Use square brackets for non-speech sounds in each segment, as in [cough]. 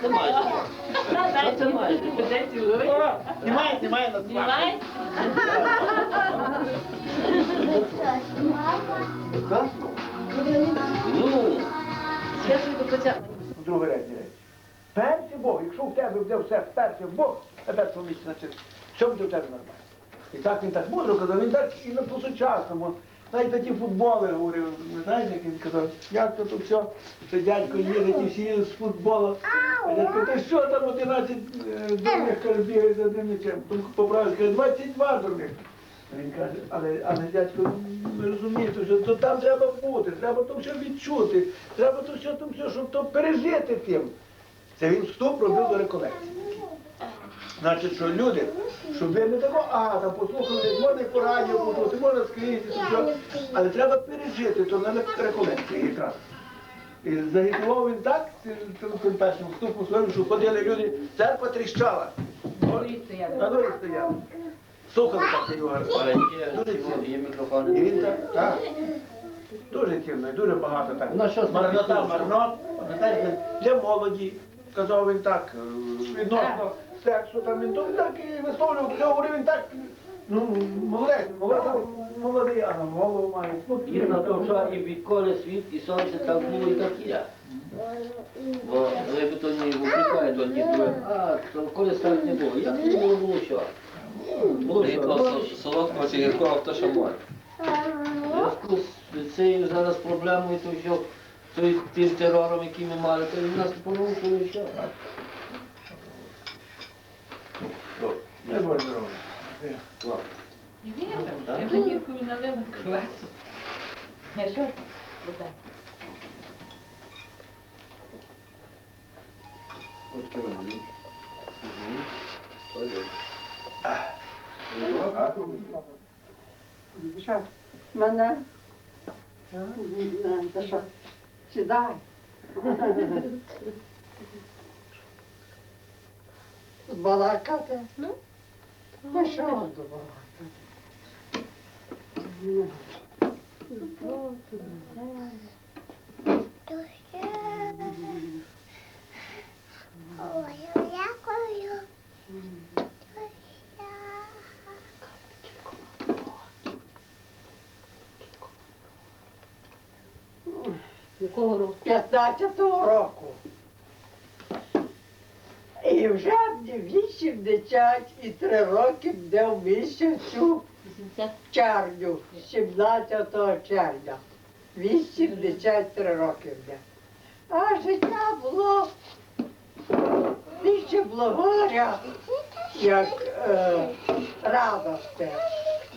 Це майже. Це майже. Немає, немає на Знімай? Ну, Другий речі. Перший Бог, якщо в тебе буде все перший Бог, на першому місці значить, що буде в тебе нормально. І так він так мудро казав, він так і на по-сучасному. Навіть такі футболи говорив, ви знаєте, як він казав, як то тут все, що дядько їде, ті всі з футболу. А дядько, ти що там 11 е, дурних каже, бігає за одним м'ячем? Тому поправив, каже, 22 дурних. Він каже, але, але дядько, ви розумієте, що то там треба бути, треба то все відчути, треба то все, то все, щоб то пережити тим. Це він вступ робив до реколекції. Значить, що люди, щоб ви не тако, а, там послухали, можна і по радіо послухати, можна скрізь, і все, але треба пережити то на реколекції якраз. І загітував він так, тим- першим вступом своїм, що ходили люди, церква тріщала. На дворі стояли. Слухали так його. є, Дуже цінно. є І він так, так. Дуже цінно, і дуже багато так. Ну, що Марнота, марнот, для молоді, казав він так, е, відносно сексу, там він то так і висловлював, все говорив він так, ну, молодець, молодий, молодий, а голову має І на то, що і відколи світ, і сонце так було, і так є. Бо ви то не випікає, ні, то, а, то коли так не було. Як не було, було що? Ну, Було що? Солодкого чи гіркого, хто що може. Зв'язку з цією зараз проблемою, то що той, тим терором, який ми мали, то він нас порушує, і що? Не можна робити. Ладно. Я гірку налила квасу. Я що? Вода. Що? Мене? Та що? Сідай. [laughs] Балакати? Ну? Та що? Ой. Якого року? 15-го року. І вже мені 83 роки буде в місяцю червню, 17 червня. 83 роки буде. А життя було більше було горя, як е, радості.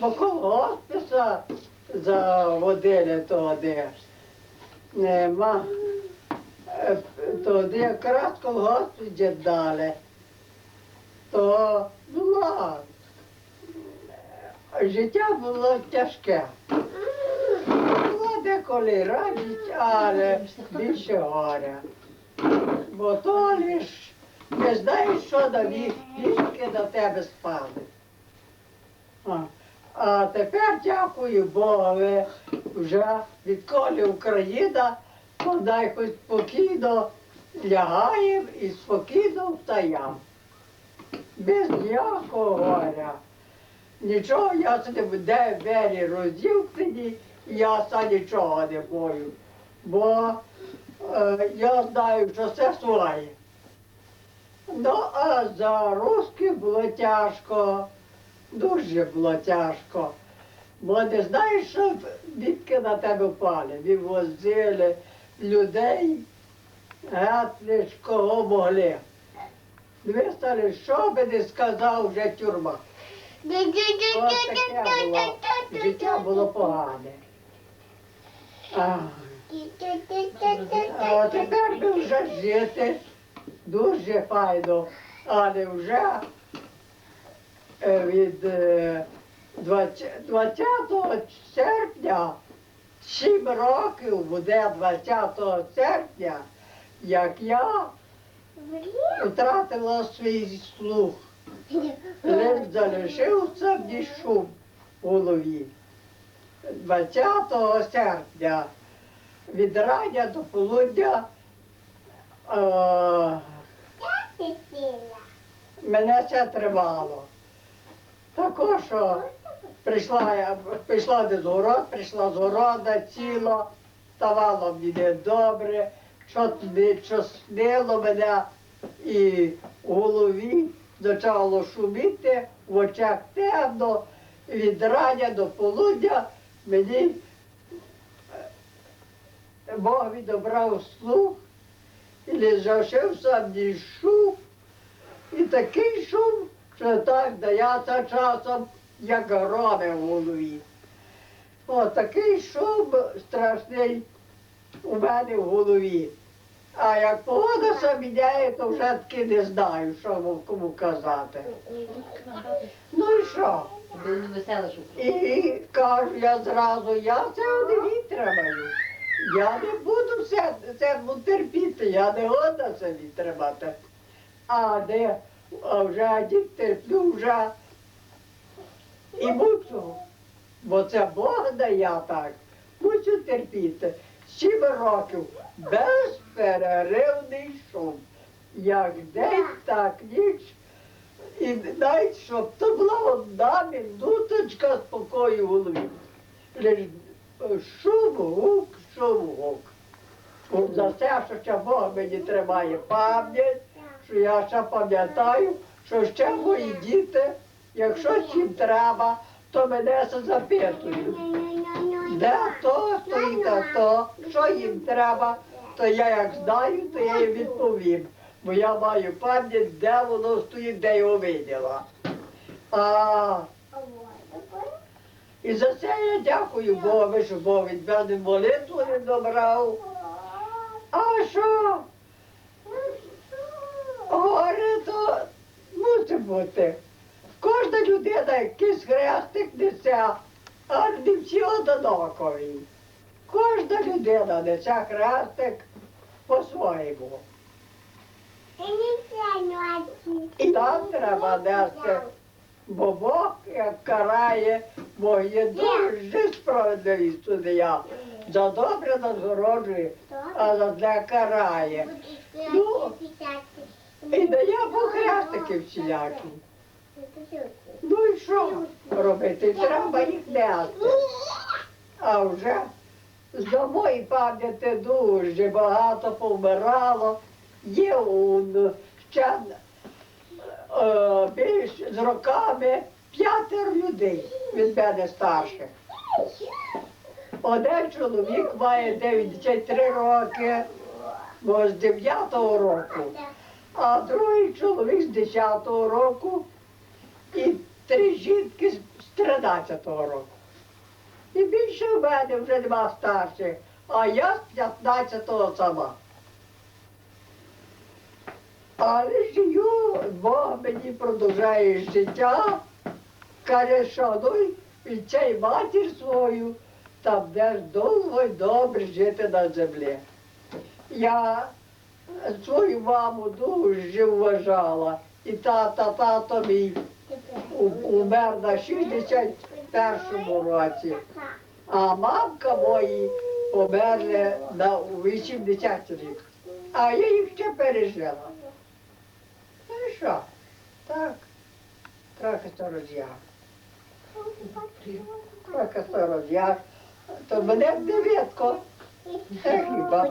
Бо коло госпіса заводили туди. Нема. Туди якраз колгосп дали. То була. Життя було тяжке. Була деколи радість, але більше горя. Бо то лиш не знаєш, що на ві- ліжки на тебе спали. А, а тепер дякую Богові, вже відколи Україна, вона хоч спокійно лягаємо і спокійно встаємо. Без ніякого горя. Нічого я не буде двері розімкнені, я ста нічого не бою. Бо е, я знаю, що це своє. Ну, а за русських було тяжко, дуже було тяжко. Бо не знаєш, що дітки на тебе впали. Відвозили людей, гетли ж кого могли. Вистали, що би не сказав, вже тюрма. Було. Життя було погане. А, а тепер би вже жити дуже файно, але вже е, від е, 20 20 серпня, 7 років буде 20 серпня, як я втратила свій слух. Лиш залишився мені шум в голові. 20 серпня від рання до полудня е, мене це тривало. Також, що прийшла я, прийшла десь город, прийшла з города ціла, ставало мені добре, що снило мене і в голові почало шуміти, в очах темно, від рання до полудня мені е, Бог відобрав слух і не залишився ні шум, і такий шум, що так дається часом, як громи в голові. О, такий шум страшний у мене в голові. А як погода міняє, то вже таки не знаю, що кому казати. Ну і що? І кажу я зразу, я це витримаю. Я не буду все, це терпіти, я не годна це витримати. А де а вже терплю вже і мучу. Бо це Бог дає так. Мучу терпіти. Сім років безперервний шум. Як день, так ніч. І навіть щоб то була одна минуточка спокою в голові. Лиш шум, гук, шум, гук. За те, що ще Бог мені тримає пам'ять, що я ще пам'ятаю, що ще мої діти, якщо їм треба, то мене запитують. Де то, то і те то, що їм треба, то я як знаю, то я їм відповім. Бо я маю пам'ять, де воно стоїть, де його виділа. А, і за це я дякую Богу, що Бог від мене молитву не добрав. А що? Горе то мусить бути. Кожна людина якийсь хрестик несе, а не всі однакові. Кожна людина несе хрестик по-своєму. І нам треба нести, бо Бог як карає, Бог є дуже справедливий суддя. За добре нагороджує, а за зле карає. І дає Бог хрестики всілякі. Ну і що робити? Треба їх нести. А вже з домої пам'яті дуже багато повмирало. Є он ще е, більш з роками п'ятеро людей від мене старших. Один чоловік має 93 роки, бо з 9-го року, а другий чоловік з 10-го року і три жінки з 13-го року. І більше в мене вже нема старших, а я з 15-го сама. Але жию, Бог мені продовжує життя, каже, шануй відчай матір свою, та будеш довго й добре жити на землі. Я свою маму дуже вважала, і тата, тато мій умер на 61-му році, а мамка мої померли на у 80 рік. А я їх ще пережила. Ну і що? Так, трохи то роз'яг. Трохи то роз'яг. То мене дев'ятко. Це хіба.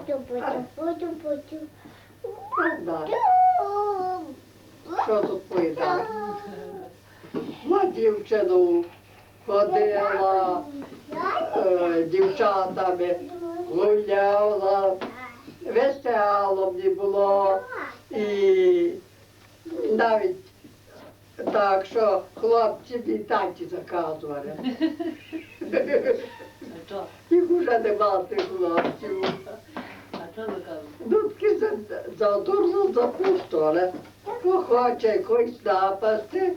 Що тут поїдати? На дівчину ходила, е, дівчатами гуляла, весело мені було. І навіть так, що хлопці мені танці заказували. Їх уже нема тих хлопців. Кажете? Ну, за, задурно запустили. Хто хоче якось напасти,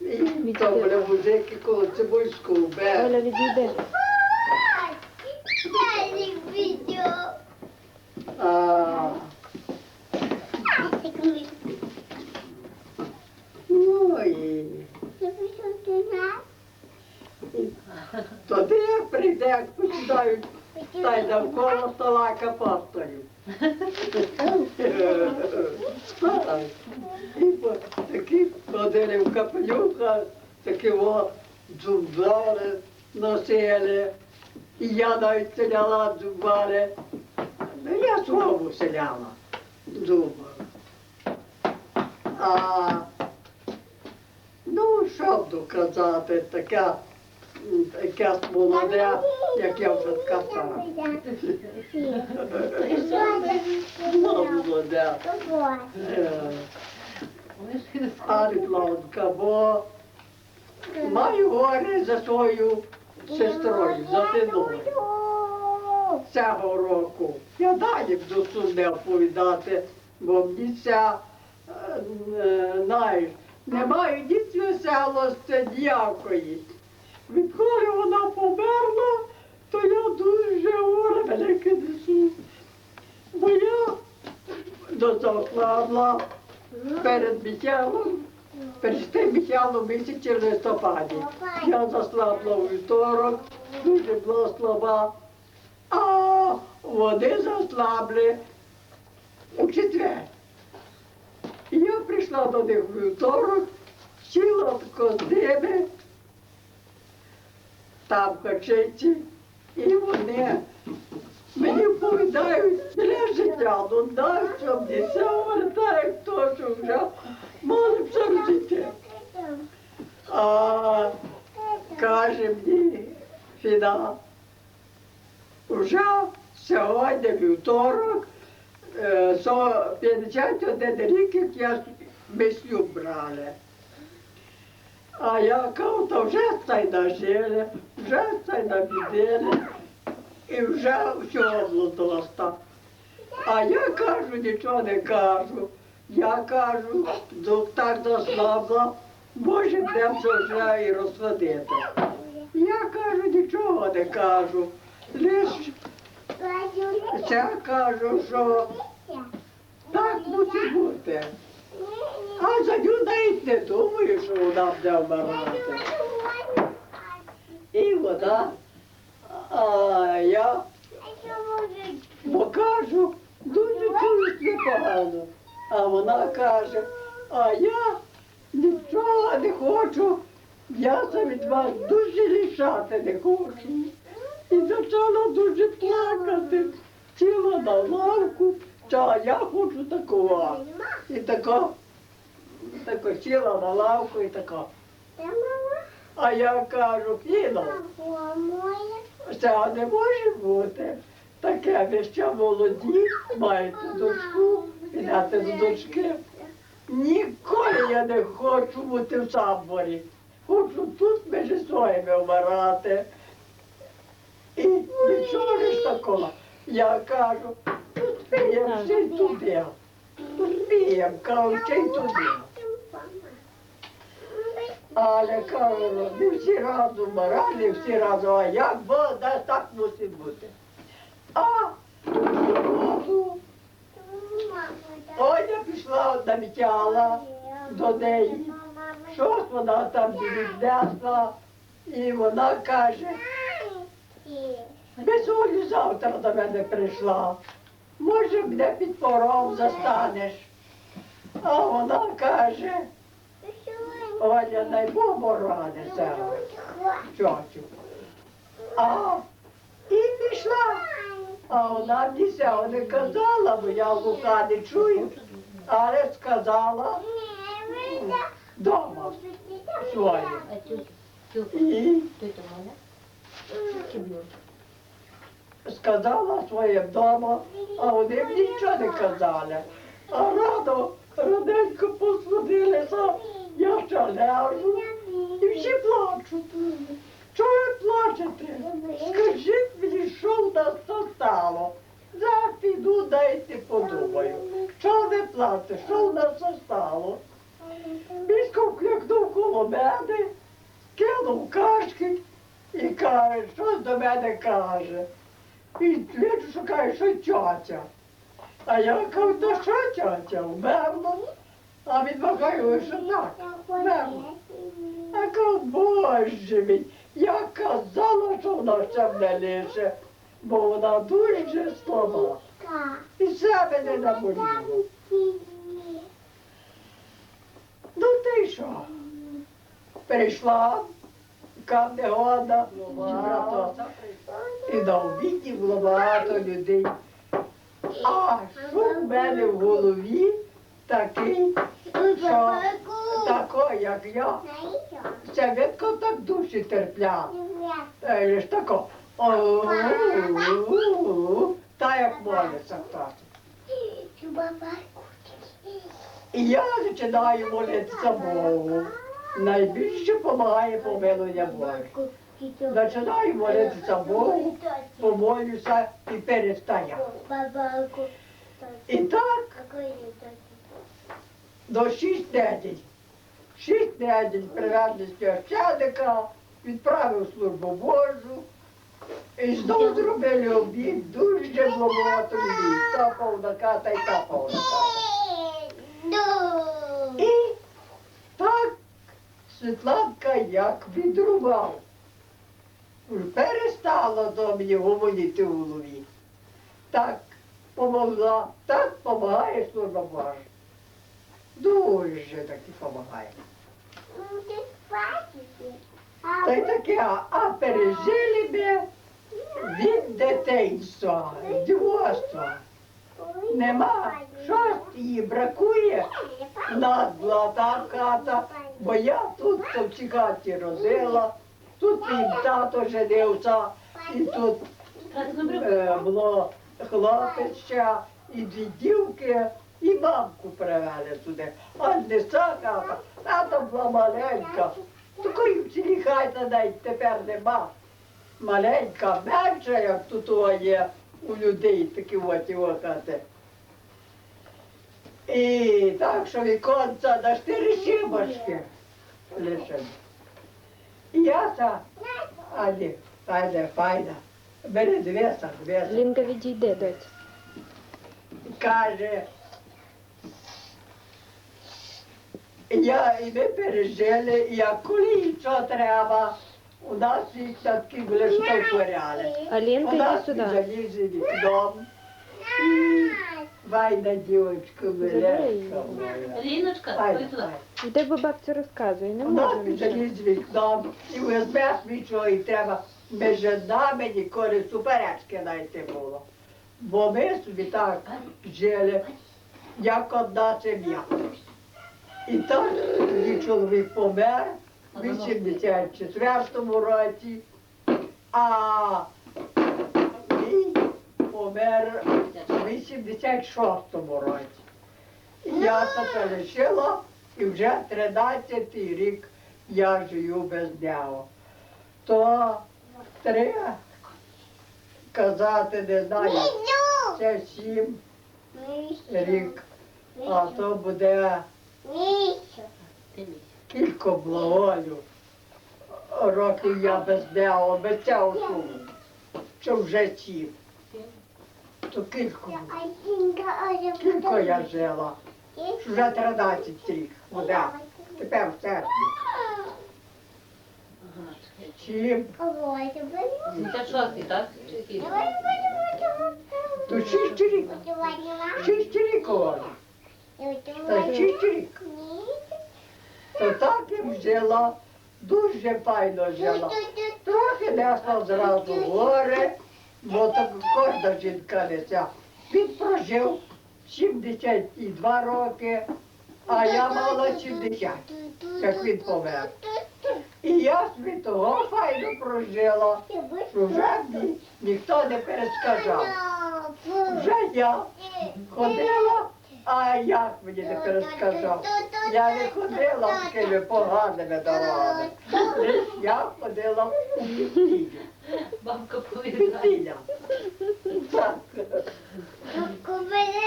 і то буде музики, коли це війську бере. Оля, відійди. А, ну і тоді як прийде, як починають, та й навколо стола капостою. Е, і такі ходили в капелюха, такі во дзубари носили. І я навіть селяла дзубари. Ну, я слово селяла дзуба. А ну що б доказати, така таке молоде, як я вже. Ну, молоде. Не Аріпланка, бо маю горе за свою сестрою, за тиною. Цього року. Я далі буду тут не оповідати, бо мені ця, е, е, знаєш, немає ні веселості ніякої. Відколи вона померла, то я дуже горе велике несу. Бо я дозакладла перед Михайлом, перед тим Михайлом місяці листопаді. Я заслабла у вівторок, дуже була слаба, а вони заслабли у четвер. І я прийшла до них у вівторок, сіла з ними, там в і вони мені повідають для життя, ну дай, що мені це вертає, хто що вже мали б сам життя. А каже мені Фіна, вже сьогодні вівторок, е, со 51 рік, як я ми шлюб брали. А я кажу, то вже стай нажили, вже стай набідили, і вже всього було. А я кажу, нічого не кажу. Я кажу, так заслабла, може це вже і розводити. Я кажу, нічого не кажу. Лиш я кажу, що так мусить бути. А за навіть не думаю, що вона буде вмирати. І вона, а я бо кажу, дуже чують непогано. А вона каже, а я нічого не хочу, я це від вас дуже рішати не хочу. І почала дуже плакати, сіла на лавку, а я хочу такого. І тако, тако сіла на лавку і тако. А я кажу, Фіно, це не може бути. Таке, ви ще молоді, маєте дочку, підете до дочки. Ніколи я не хочу бути в таборі. Хочу тут між своїми вмирати. І нічого ж такого. Я кажу, тут вієм ще й туди. Тут вієм, кажу, ще й туди. Але кажу, не всі разом вмирали, всі разом, а як вода, так мусить бути. А Оля пішла навітяла до неї. Щось вона там віднесла, і вона каже, без Олі завтра до мене прийшла. Може, мене під пором застанеш. А вона каже, Оля, ради себе, чочу. А і пішла. А вона цього не казала, бо я вуха не чую, але сказала дома своє. І сказала своє вдома, а вони мені нічого не казали. А рано, раненько посудилися, я лежу, і всі плачуть. Чого ви плачете? Скажіть мені, що в нас то стало? Зараз піду, дайте подумаю. Що ви плачете? Що в нас то стало? Місько кликнув коло мене, кинув кашки і каже, щось до мене каже. І бачу, що каже, що тьотя. А я кажу, що тьотя, вмерла? А він що так. А кажу, боже мій, я казала, що вона ще мене лише, бо вона дуже слаба. І себе не наболіло. Ну ти що? Прийшла, негода, брато. І на обіді було багато людей. А що в мене в голові такий, що тако, як я, це видко так душі терпля. Е, ж тако. Та як молиться хтось. І я починаю молитися Богу. Найбільше допомагає помилення Бога. Починаю молитися Богу, помолюся і перестаю. І так до шість неділь. Шість неділь привезли священника, відправив службу Божу. І знову зробили обід, дуже було багато людей. Та повна хата і та повна хата. І так Світланка як відрубав. Перестала до мені гомоніти в голові. Так помогла, так допомагає служба Божа. Дуже таки допомагає. Та й таке, а- а пережили ми від дитинства, дівоцтва. Нема, щось їй бракує. Нас та хата, бо я тут в цій хаті родила, тут мій тато женився, і тут е, було хлопець ще, і дві дівки, і мамку привели туди. А не хата, хата була маленька. Такої в цілій хаті навіть тепер нема. Маленька, менша, як тут є у людей такі от його хати. І так, що віконця на чотири шибочки лише. І я та, ані, файна, файна, бери двеса, двеса. Лінка відійде, доць. каже. Я і ми пережили, і як коли що треба, у нас їх такі були штовхоряли. У нас залізли вікном. І Вайна дівочка моя. Ліночка, туди. бо бабця розказує, не У нас можу нічого. заліз вікном, і візьмеш нічого, і треба між нами ніколи суперечки знайти було. Бо ми собі так жили, як одна сім'я. І так мій чоловік помер. В 84-му році, а мій помер в 86-му році. Я це лишила, і вже 13-й рік я живу без нього. То треба казати, не знаю, це сім рік, а то буде кілька благолю. Років я без без цього суму, що вже сім. То кілько, кілько я жила, вже 13 рік буде. Тепер в серпні. Сім, Це шостий, так? То шість рік, шість рік. Та рік. То так я жила, дуже файно жила. Трохи несла зразу в гори, бо так кожна жінка несе. Він прожив 72 роки, а я мала 70, як він помер. І я собі того файно прожила, що вже ні, ніхто не перескажав. Вже я ходила, а як мені не перескажав. Я не ходила такими поганими дорогами. Лиш Я ходила у підтілля. Бабка повідає. Так.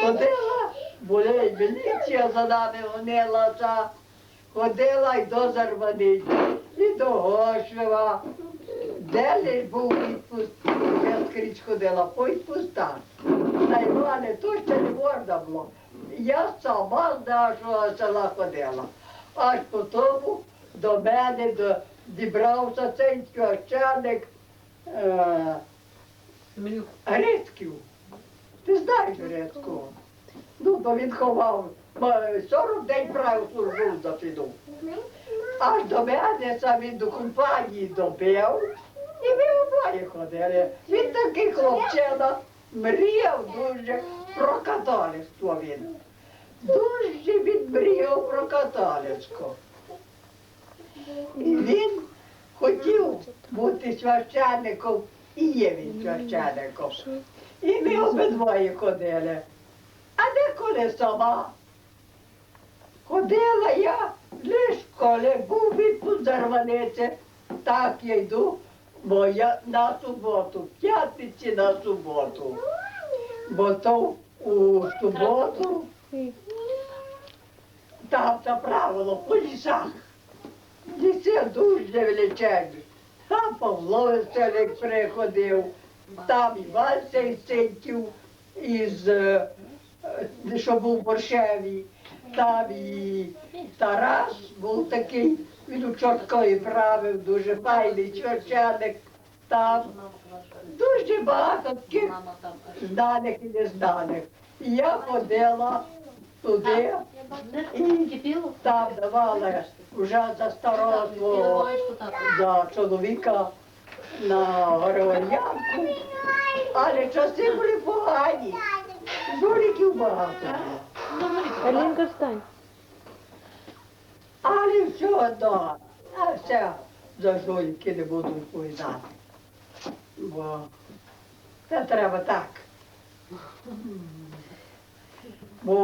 Ходила, були міліція за нами гонилася. Ходила й до Зарваниці, і до Гошева. Де лиш був відпуст, я скрізь ходила по відпустах. Та й мене то ще не можна було. Я сама з нашого села ходила. Аж по тому до мене до, дібрався цей священник е. Грицьків. Ти знаєш Грицького? Ну, то він ховав. ма- 40 день правив службу за піду. аж до мене сам він до компанії добив. І ми обоє ходили. Він такий хлопчина, мріяв дуже про католицтво він. Дуже він мріяв про католицько. І він хотів бути священником і є він священником. І ми обидвоє ходили. А деколи сама. Ходила я лиш коли був відпуск зарваниці, так я йду, бо я на суботу, п'ятниці на суботу. Бо то у суботу там це правило по лісах. Ліси дуже величезні. Там Павло Веселик приходив, там Іван Сейсентів із, е, е, що був в Боршеві, там і Тарас був такий, він у Чорткові правив, дуже файний священник. Там дуже багато таких знаних і незнаних. І я ходила туди, і там давали вже за старого за чоловіка на Григоріанку, але часи були погані, жуліків багато було. Алінка, встань. Але все одно, а все за жуліки не буду відповідати. Бо це треба так. Бо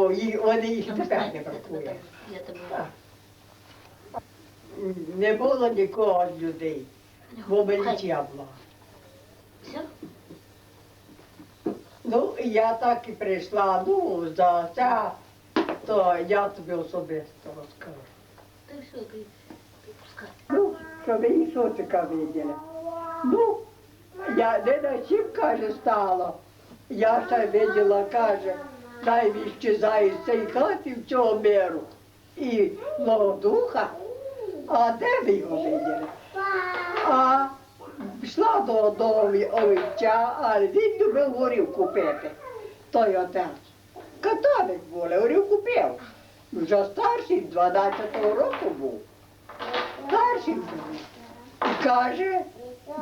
вони їх тепер не бракує. Так. Не було нікого з людей, бо міліція була. Все? Ну, я так і прийшла, ну, за це, то я тобі особисто розкажу. Ну, що ви і шотика виділи. Ну, я не на чим, каже, стало. Я ще виділа, каже, дай відщезає з цієї хати в цього миру. І духа. А де ви його виділи? А пішла до, до овеча, а він любив горівку пити. Той отець. Католик був, горівку пив. Вже старший, 12-го року був. Старший був. І каже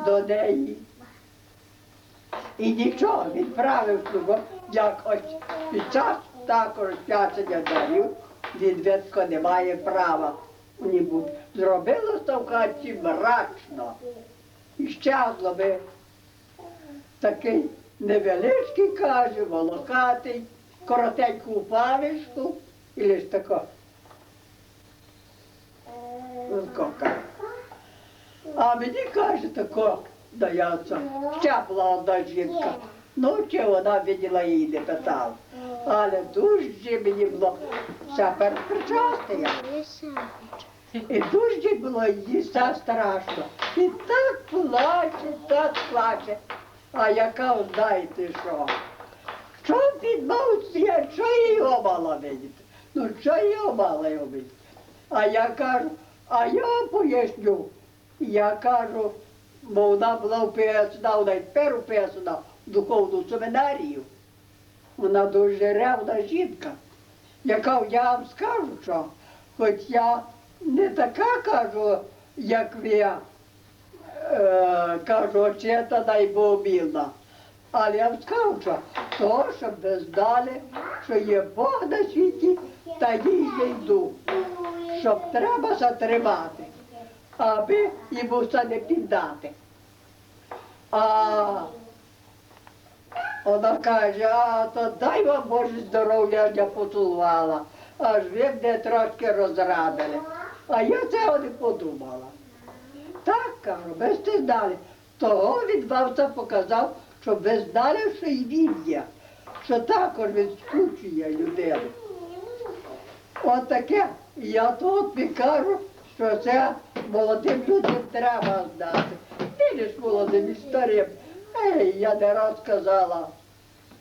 до неї. І нічого, відправив як ось під час також п'ятення дарів, він ветко не має права. Ні будь. Зробило то в хаті мрачно. І щезло би такий невеличкий, каже, волокатий, коротеньку павішку і лиш тако. А мені каже тако, дається, ще була одна жінка. Ну, чи вона виділа її не питала. Але дуже мені було все перепричастя. І дуже було їй все страшно. І так плаче, так плаче. А яка знаєте що? Що він що його мала видіти? Ну що його мала його видіти? А я кажу, а я поясню. Я кажу, бо вона була вписана, вона й тепер вписана в духовну семінарію. Вона дуже ревна жінка. Яка я вам скажу, що хоч я не така кажу, як ви, е, кажу, очетана і бообільна. Але я вам скажу, що то, щоб ви знали, що є Бог на світі, та їй не. Щоб треба затримати, аби йому все не піддати. А вона каже, а то дай вам Боже здоров'я, я поцілувала. Аж ви мене трошки розрадили. А я цього не подумала. Так, кажу, ви сте знали. Того від вам показав, щоб ви знали, що і він є, що також він скучує людину. От таке. Я тут не кажу, що це молодим людям треба знати. Ти ж молодим і старим. Ей, я не раз казала,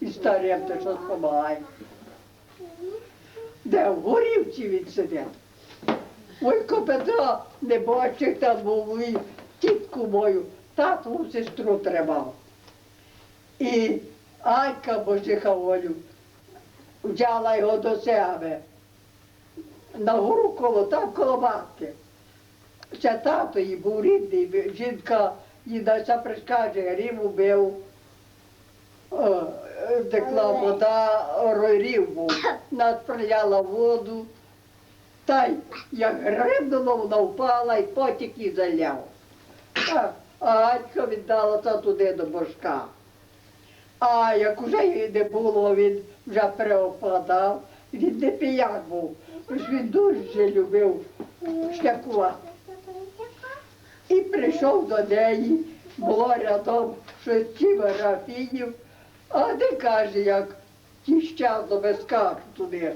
і старим ти щось допомагає. Де в горівці він сидить. Ой, Петро не бачив там був і тітку мою, тату сестру тримав. І Анька Божиха Олю взяла його до себе на гору коло, там коло матки. ще тато її був рідний, жінка їй на прискаже, рів убив. Е, Текла вода, рів був, нас прияла воду. Та й як грибнуло, вона впала і потік її заляв. А Ганька віддала та туди до божка. А як уже її не було, він вже переопадав, він не пияк був, тож він дуже любив шляхувати. І прийшов до неї, було рядом сім графінів, а не каже, як ті щезно без скажу туди.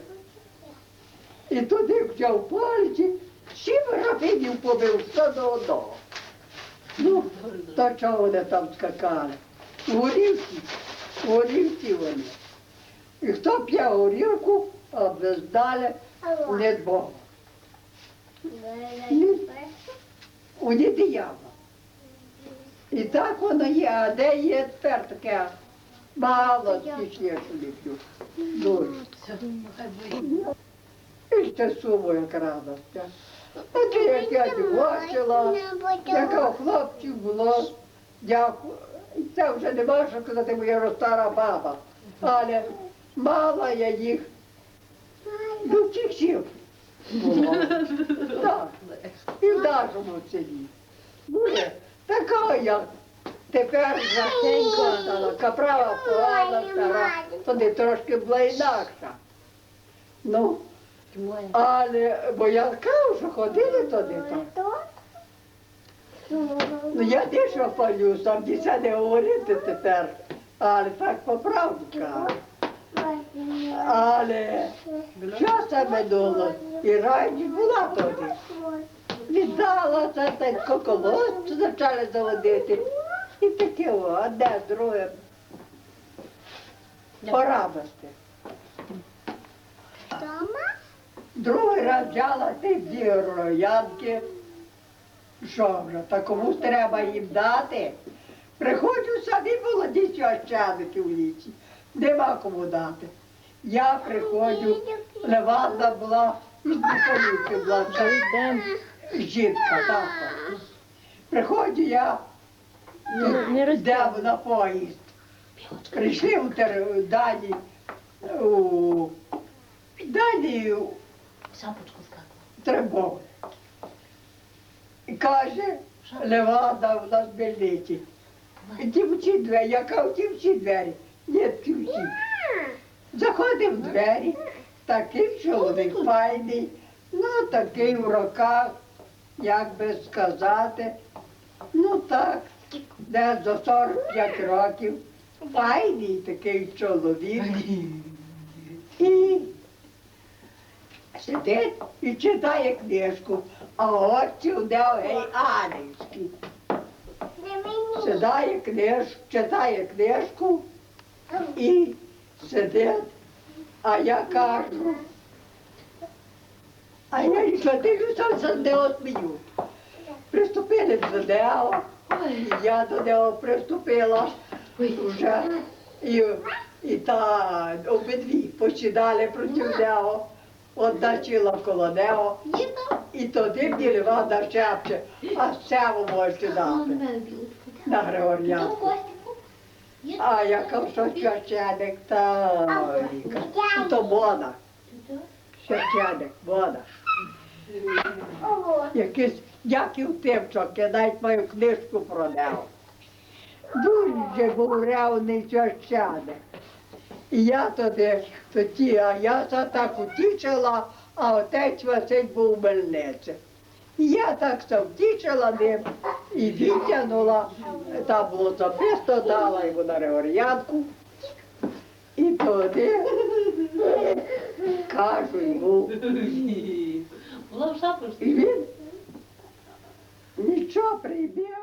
І туди взяв пальці, сім графінів побив все до одного. Ну, то чого вони там скакали? Горівці, горівці вони. І хто п'є горілку, а без далі не Бога. У диявола. І так воно є, а де є тепер таке мало ліплю. Дуже. І це сумо як радость. А ти як я бачила, яка хлопців було, дякую. Це вже не можу казати, бо я вже стара баба. Але мала я їх до часів. було. [laughs] Так. І в нашому селі. Буде така, як тепер жахенько стала, каправа погана стара, тоді трошки була інакша. Ну, але, бо я кажу, що ходили туди так. Ну я дещо палю, сам дійся не говорити тепер, але так по правді кажу. Але часу минуло, і раніше була тоді. Віддала це так колодцю почали заводити. І таке, о, а де друге? Порадости. Другий раз взяла ти дві роянки. Що вже, та комусь треба їм дати. Приходжу самі молоді священики в лісі. Нема кому дати. Я приходжу, Леванда була, із Миколівки була. Жінка, так. Приходжу я, йдемо на поїзд. Прийшли у далі, у, далі у Шапочку скакала. Требов. І каже, Левада в нас больниці. Ті всі двері, я кажу, ті всі двері. Ні, ті всі. Заходив в двері, такий чоловік файний, ну такий в роках, як би сказати, ну так, де за 45 років. Файний такий чоловік. І сидить і читає книжку, а очі гей ангельські. Сідає книжку, читає книжку і сидить, а я кажу, а я нічого дивлюся, за нього смію. Приступили до і я до нього приступила вже. І, і та обидві починали проти нього, одна чила коло нього, і тоді мені Леванда шепче, а ще ви можете дати на Григор'янку. А я кажу, що священик, та ой, то мода. Священик, мода. Якийсь Яків Тимчок, я навіть мою книжку про нього. Дуже був ревний священик. І я тоді, тоді, а я це так утішила, а отець Василь був в Мельниці. І я так се втішила ним і витягнула, там було записано, дала йому на Григор'янку. І тоді кажу йому, Була в шапочці. і він нічого прибіг.